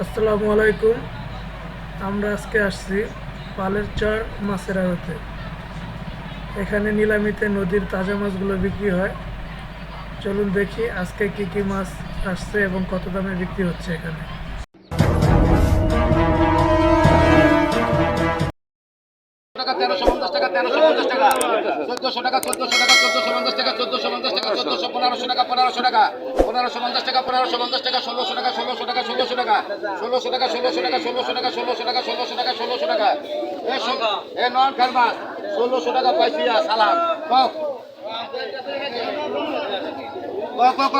আসসালামু আলাইকুম। আমরা আজকে আসছি পালের চর মাছের আড়তে। এখানে নিলামিতে নদীর তাজা মাছগুলো বিক্রি হয়। চলুন দেখি আজকে কি কি মাছ আসছে এবং কত দামে বিক্রি হচ্ছে এখানে। টাকা তেরোশো পঞ্চাশ টাকা তেরোশো পঞ্চাশ টাকা চোদ্দশো টাকা চোদ্দশো টাকা চোদ্দশো পঞ্চাশ টাকা চোদ্দশো পঞ্চাশ টাকা চোদ্দশো পনেরোশো টাকা পনেরোশো টাকা পনেরোশো পঞ্চাশ টাকা পনেরোশো পঞ্চাশ টাকা ষোলোশো টাকা ষোলোশো টাকা ষোলোশো টাকা ষোলোশো টাকা ষোলোশো টাকা ষোলোশো টাকা ষোলোশো টাকা ষোলোশো টাকা ষোলোশো টাকা। এ নন ফেরমা ষোলোশো টাকা পাইছি সালাম। কক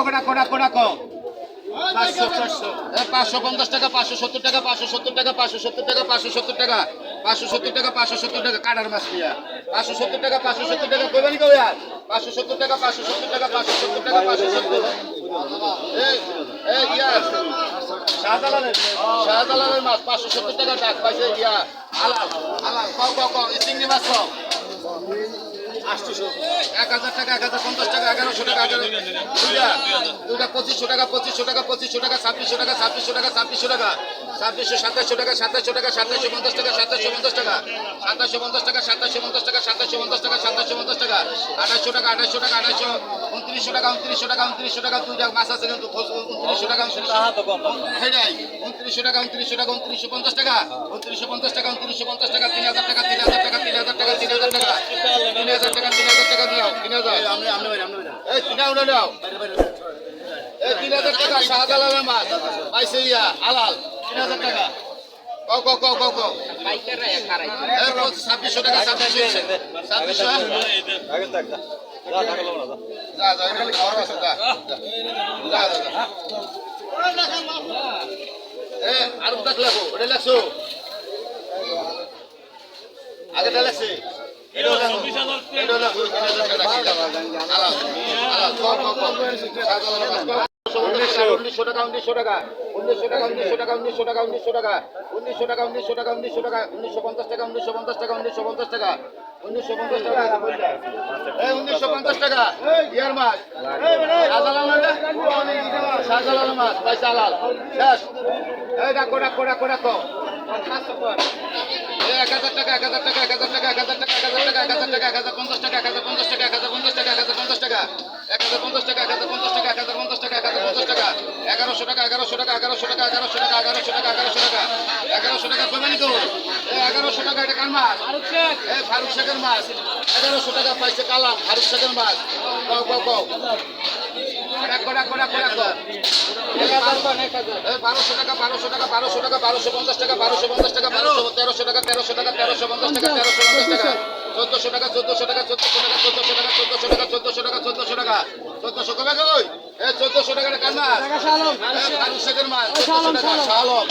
কোটা কোটা কোটা কক পাঁচশো পাঁচশো পঞ্চাশ টাকা পাঁচশো সত্তর টাকা পাঁচশো সত্তর টাকা পাঁচশো সত্তর টাকা পাঁচশো সত্তর টাকা। পাঁচশো সত্তর টাকা, পাঁচশো সত্তর টাকা কাটার মাছ দিয়া পাঁচশো সত্তর টাকা, পাঁচশো সত্তর টাকা কইবানি কবে আর পাঁচশো সত্তর টাকা, পাঁচশো সত্তর টাকা, পাঁচশো সত্তর টাকা, পাঁচশো সত্তর শাহজালালের শাহজালালের মাছ, পাঁচশো সত্তর টাকা ডাক পাইছে, ইয়া। আলাল আলাল ক ক ক এই চিংড়ি মাছ ক এক হাজার টাকা এক হাজার পঞ্চাশ টাকা এগারোশো টাকা এগারো দুইটা দুইটা পঁচিশশো টাকা পঁচিশশো টাকা পঁচিশশো টাকা ছাব্বিশশো টাকা ছাব্বিশশো টাকা ছাব্বিশশো টাকা ছাব্বিশশো সাতাশশো টাকা সাতাশশো টাকা সাতাশশো পঞ্চাশ টাকা সাতাশশো পঞ্চাশ টাকা সাতাশশো পঞ্চাশ টাকা সাতাশশো পঞ্চাশ টাকা সাতাশশো পঞ্চাশ টাকা সাতাশশো পঞ্চাশ টাকা আঠাশশো টাকা আঠাশশো টাকা আঠাশশো উনত্রিশশো টাকা উনত্রিশশো টাকা উনত্রিশশো টাকা দুইটা মাছ আছে কিন্তু উনত্রিশশো টাকা উনত্রিশশো টাকা উনত্রিশশো টাকা উনত্রিশশো পঞ্চাশ টাকা উনত্রিশশো পঞ্চাশ টাকা উনত্রিশশো পঞ্চাশ টাকা তিন হাজার টাকা তিন হাজার টাকা তিন হাজার টাকা তিন হাজার টাকা তিন হাজার টাকা তিন হাজার টাকা দিও তিন হাজার এই তিন হাজার নাও। এই তিন হাজার টাকা শাহজালালের মাছ। পাইছে ইয়া আলাল তিন হাজার টাকা। কও কও কও কও কও। এই পঁচিশ- ছাব্বিশশো টাকা ছাব্বিশশো ছাব্বিশশো যা যা খাওয়ার আছে যা যা। যা যা আর কোথা লাগবো ওটা লাগছো? আগেটা লাগছে। উনিশশো টাকা উনিশশো টাকা উনিশশো টাকা উনিশশো টাকা উনিশশো টাকা উনিশশো টাকা উনিশশো টাকা উনিশশো টাকা উনিশশো টাকা উনিশশো পঞ্চাশ টাকা উনিশশো পঞ্চাশ টাকা উনিশশো পঞ্চাশ টাকা উনিশশো পঞ্চাশ টাকা উনিশশো পঞ্চাশ টাকা ইয়ার মাছ শাহজালাল মাছ পয়সা আলাল শেষ এই ডাকো ডাকো ডাকো ডাকো হাজার টাকা এক হাজার টাকা এক হাজার টাকা এক হাজার টাকা এক হাজার টাকা এক হাজার টাকা এক হাজার পঞ্চাশ টাকা এক হাজার পঞ্চাশ টাকা এক হাজার পঞ্চাশ টাকা এক হাজার পঞ্চাশ টাকা এক হাজার পঞ্চাশ টাকা এক হাজার পঞ্চাশ টাকা এক হাজার পঞ্চাশ টাকা এক হাজার পঞ্চাশ টাকা এগারোশো টাকা এগারোশো টাকা এগারোশো টাকা এগারোশো টাকা এগারোশো টাকা এগারোশো টাকা এগারোশো টাকা পেমেন্ট করুন এগারোশো টাকা এটা কার মাছ এই ফারুক শেখের মাছ এগারোশো টাকা পাইছে কালাম ফারুক শেখের মাছ কও কও কও ডাকো ডাকো ডাকো ডাকো বারোশো টাকা বারোশো টাকা বারোশো টাকা বারোশো পঞ্চাশ টাকা বারোশো পঞ্চাশ টাকা বারোশো তেরোশো টাকা তেরোশো টাকা তেরোশো পঞ্চাশ টাকা তেরোশো পঞ্চাশ টাকা চোদ্দশো টাকা চোদ্দশো টাকা চোদ্দশো টাকা চোদ্দশো টাকা চোদ্দশো টাকা চোদ্দশো টাকা চোদ্দশো টাকা চোদ্দশো কবে কই এই চোদ্দশো টাকা মাছ ফারুক শেখের মাছ চোদ্দশো টাকা শালম